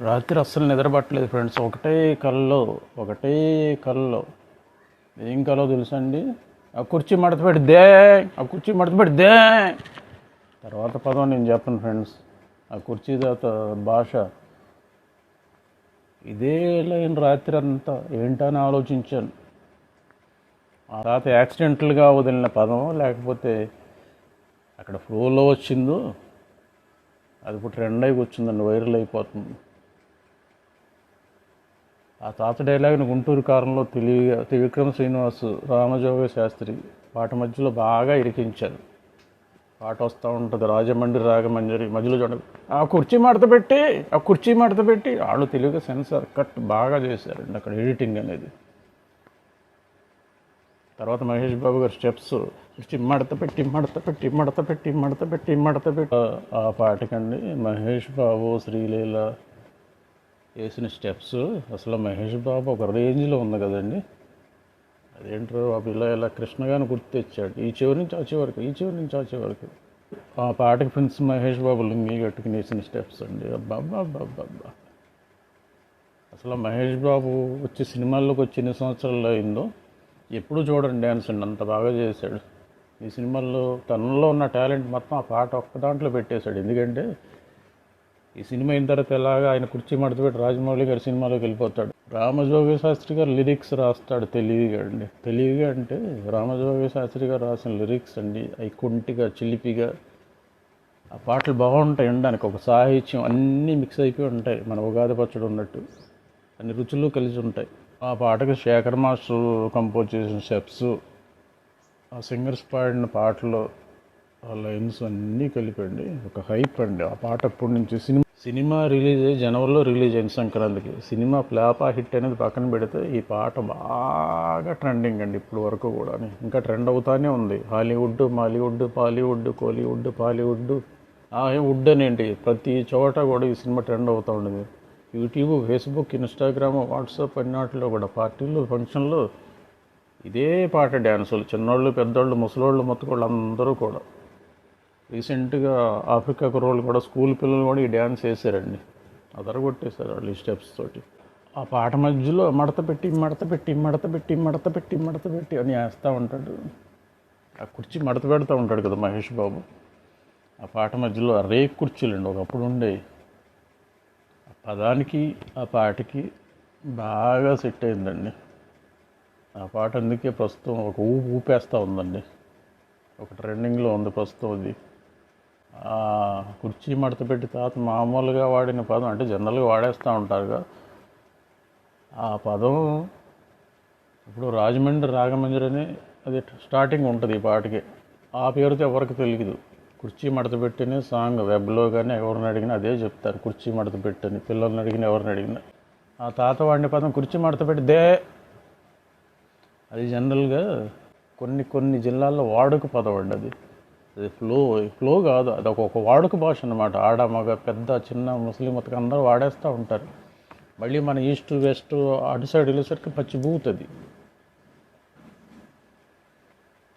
రాత్రి అస్సలు నిద్రపట్టలేదు ఫ్రెండ్స్. ఒకటే కల్లో ఒకటే కల్లో. ఏం కలో తెలుసా అండి ఆ కుర్చీ మడత పెడితే ఆ కుర్చీ మడత పెడితే తర్వాత పదం నేను చెప్పను ఫ్రెండ్స్. ఆ కుర్చీ తర్వాత భాష. ఇదే లైన్ రాత్రి అంతా. ఏంటని ఆలోచించాను. ఆ తర్వాత యాక్సిడెంటల్గా వదిలిన పదం లేకపోతే అక్కడ ఫ్లోలో వచ్చిందో అది ఇప్పుడు ట్రెండ్ అయి వచ్చిందండి వైరల్ అయిపోతుంది. ఆ తాత డైలాగ్ని గుంటూరు కారంలో తెలివిగా త్రివిక్రమ శ్రీనివాస్ రామజోగ శాస్త్రి పాట మధ్యలో బాగా ఇరికించారు. పాట వస్తూ ఉంటుంది. రాజమండ్రి రాగమంజరి మధ్యలో చూడండి. ఆ కుర్చీ మడత పెట్టి ఆ కుర్చీ మడత పెట్టి వాళ్ళు తెలివిగా సెన్సార్ కట్ బాగా చేశారండి అక్కడ ఎడిటింగ్ అనేది. తర్వాత మహేష్ బాబు గారి స్టెప్స్ కుర్చీ మడత పెట్టి మడత పెట్టి మడత పెట్టి మడత పెట్టి మడత పెట్టి. ఆ పాటకండి మహేష్ బాబు శ్రీలీల వేసిన స్టెప్స్. అసలు మహేష్ బాబు ఒక రేంజ్లో ఉంది కదండి. అదేంటో ఆ పిల్ల ఇలా కృష్ణగాని గుర్తు తెచ్చాడు. ఈ చివరి నుంచి ఆ చివరికి ఈ చివరి నుంచి ఆ చివరికి ఆ పాటకి ప్రిన్స్ మహేష్ బాబు లుంగి కట్టుకుని వేసిన స్టెప్స్ అండి. అబ్బా అసలు మహేష్ బాబు వచ్చి సినిమాల్లోకి వచ్చి ఎన్ని సంవత్సరాల్లో అయిందో ఎప్పుడు చూడండి డ్యాన్స్ అండి అంత బాగా చేశాడు. ఈ సినిమాల్లో తనలో ఉన్న టాలెంట్ మొత్తం ఆ పాట ఒక్క దాంట్లో పెట్టేశాడు. ఎందుకంటే ఈ సినిమా అయిన తర్వాత ఎలాగా ఆయన కుర్చీ మడతపెట్టి రాజమౌళి గారి సినిమాలోకి వెళ్ళిపోతాడు. రామజోగి శాస్త్రి గారు లిరిక్స్ రాస్తాడు తెలివిగా అండి తెలివిగా అంటే రామజోగి శాస్త్రి గారు రాసిన లిరిక్స్ అండి అవి కుంటిగా చిలిపిగా. ఆ పాటలు బాగుంటాయి ఉండడానికి ఒక సాహిత్యం అన్నీ మిక్స్ అయిపోయి ఉంటాయి. మన ఉగాది పచ్చడి ఉన్నట్టు. అన్ని రుచులు కలిసి ఉంటాయి. ఆ పాటకు శేఖర్ మాస్టర్ కంపోజ్ చేసిన స్టెప్స్ ఆ సింగర్స్ పాడిన పాటలు ఆ లైన్స్ అన్నీ కలిపండి. ఒక హైప్ అండి. ఆ పాట అప్పటి నుంచి సినిమా సినిమా రిలీజ్ అయ్యి జనవరిలో రిలీజ్ అయింది సంక్రాంతికి. సినిమా ఫ్లాపా హిట్ అనేది పక్కన పెడితే ఈ పాట బాగా ట్రెండింగ్ అండి ఇప్పుడు వరకు కూడా ఇంకా ట్రెండ్ అవుతానే ఉంది. హాలీవుడ్ మాలీవుడ్ బాలీవుడ్ కోలీవుడ్ పాలీవుడ్ ఆ వుడ్ అనేంటి? ప్రతి చోట కూడా ఈ సినిమా ట్రెండ్ అవుతూ ఉండేది. యూట్యూబ్ ఫేస్బుక్ ఇన్స్టాగ్రామ్ వాట్సాప్ అన్నిటిలో కూడా పార్టీలు ఫంక్షన్లు ఇదే పాట డ్యాన్సులు. చిన్నోళ్ళు పెద్దోళ్ళు ముసలోళ్ళు మొత్తం అందరూ కూడా. రీసెంట్గా ఆఫ్రికా కుర్రోళ్ళు కూడా స్కూల్ పిల్లలు కూడా ఈ డ్యాన్స్ వేసారండి. అదరగొట్టేశారు వాళ్ళు ఈ స్టెప్స్ తోటి. ఆ పాట మధ్యలో మడత పెట్టి మడత పెట్టి మడత పెట్టి మడత పెట్టి మడత పెట్టి అని వేస్తూ ఉంటాడు. ఆ కుర్చీ మడత పెడతా ఉంటాడు కదా మహేష్ బాబు. ఆ పాట మధ్యలో ఆ రేక్ కుర్చీలండి ఒకప్పుడు ఉండే ఆ పదానికి ఆ పాటకి బాగా సెట్ అయిందండి. ఆ పాట అందుకే ప్రస్తుతం ఒక ఊపు ఊపేస్తూ ఉందండి. ఒక ట్రెండింగ్లో ఉంది ప్రస్తుతం అది. కుర్చీ మడత పెట్టి తాత మామూలుగా వాడిన పదం అంటే జనరల్గా వాడేస్తూ ఉంటారుగా. ఆ పదం ఇప్పుడు రాజమండ్రి రాగమంజరి అని అది స్టార్టింగ్ ఉంటుంది ఈ పాటకి. ఆ పేరుతో ఎవరికి తెలియదు కుర్చీ మడత పెట్టిన సాంగ్ వెబ్లో కానీ ఎవరిని అడిగినా అదే చెప్తారు. కుర్చీ మడత పెట్టని పిల్లల్ని అడిగినా ఎవరిని అడిగినా. ఆ తాత వాడిన పదం కుర్చీ మడత పెట్టి దే. అది జనరల్గా కొన్ని కొన్ని జిల్లాల్లో వాడుక పదం అండి అది. అది ఫ్లో ఫ్లో కాదు అది ఒక వాడుక భాష అన్నమాట. ఆడ మగ పెద్ద చిన్న ముస్లిం మతకం అందరూ వాడేస్తూ ఉంటారు. మళ్ళీ మన ఈస్ట్ వెస్ట్ అటు సైడ్ వెళ్ళేసరికి పచ్చి బూతుంది.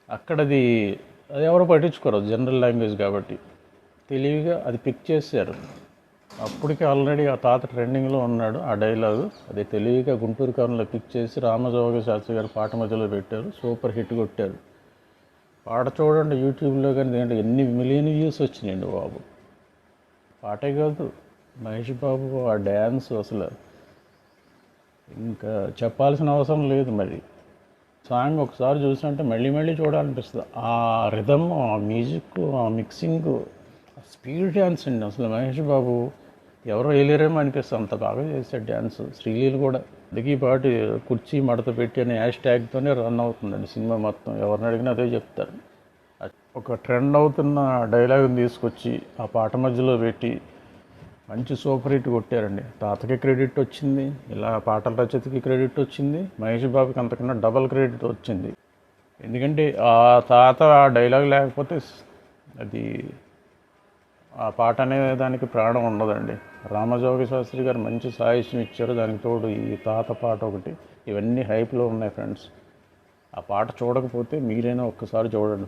అక్కడది అది ఎవరు పట్టించుకోరు జనరల్ లాంగ్వేజ్ కాబట్టి. తెలివిగా అది పిక్ చేశారు. అప్పటికే ఆల్రెడీ ఆ తాత ట్రెండింగ్లో ఉన్నాడు ఆ డైలాగు అది తెలివిగా గుంటూరు కాలంలో పిక్ చేసి రామజోగ శాస్త్రి గారు పాట మధ్యలో పెట్టారు సూపర్ హిట్ కొట్టారు. పాట చూడండి యూట్యూబ్లో కానీ దేంట్లో ఎన్ని మిలియన్ వ్యూస్ వచ్చినాయండి బాబు. పాటే కాదు మహేష్ బాబు ఆ డ్యాన్స్ అసలు ఇంకా చెప్పాల్సిన అవసరం లేదు మరి. సాంగ్ ఒకసారి చూసినట్టే మళ్ళీ మళ్ళీ చూడాలనిపిస్తుంది. ఆ రిధమ్ ఆ మ్యూజిక్ ఆ మిక్సింగ్ ఆ స్పీడ్ డ్యాన్స్ అండి. అసలు మహేష్ బాబు ఎవరో వేయలేరేమో అనిపిస్తుంది. అంత బాగా చేశాడు డ్యాన్స్ శ్రీలీలు కూడా. అందుకే కుర్చీ మడత పెట్టి అనే హ్యాష్ ట్యాగ్తోనే రన్ అవుతుందండి సినిమా మొత్తం. ఎవరిని అడిగినా అదే చెప్తారు. ఒక ట్రెండ్ అవుతున్న డైలాగ్ని తీసుకొచ్చి ఆ పాట మధ్యలో పెట్టి మంచి సూపర్ హిట్ కొట్టారండి. తాతకి క్రెడిట్ వచ్చింది ఇలా పాటల రచయితకి క్రెడిట్ వచ్చింది మహేష్ బాబుకి అంతకన్నా డబల్ క్రెడిట్ వచ్చింది. ఎందుకంటే ఆ తాత ఆ డైలాగ్ లేకపోతే అది ఆ పాట అనే దానికి ప్రాణం ఉండదండి. రామజోగి శాస్త్రి గారు మంచి సాహిత్యం ఇచ్చారు. దానికి తోడు ఈ తాత పాట ఒకటి. ఇవన్నీ హైప్లో ఉన్నాయి ఫ్రెండ్స్. ఆ పాట చూడకపోతే మీరైనా ఒక్కసారి చూడండి